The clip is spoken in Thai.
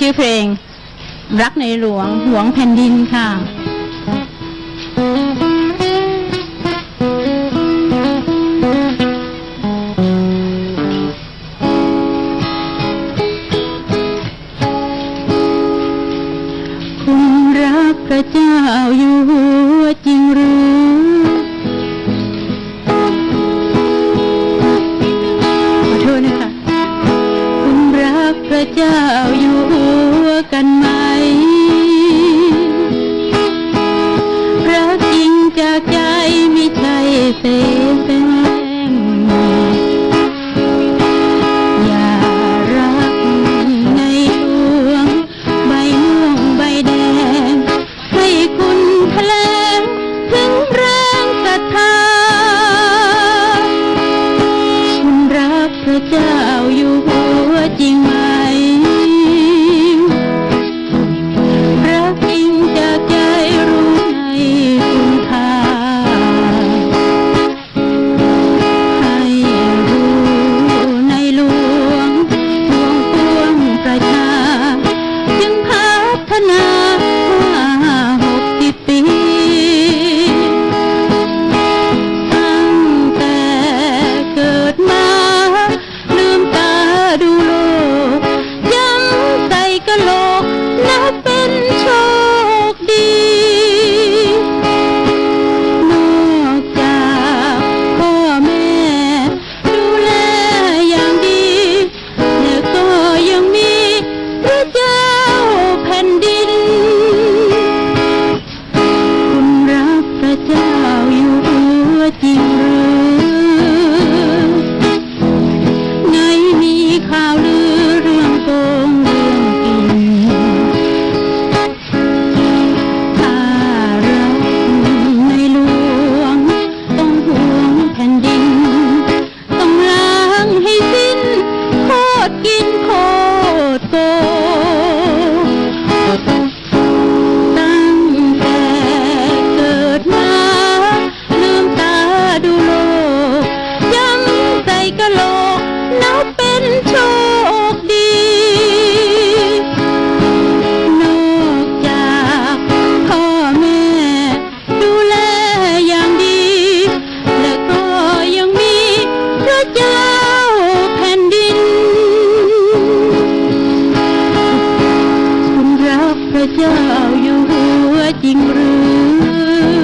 ชื่อเพลง รักในหลวงหวงแผ่นดินค่ะคุณรักพระเจ้าอยู่จริงหรือขอโทษนะคะคุณรักพระเจ้าอยู่ everything tiro เจ้าอยู่หัวจริงหรือ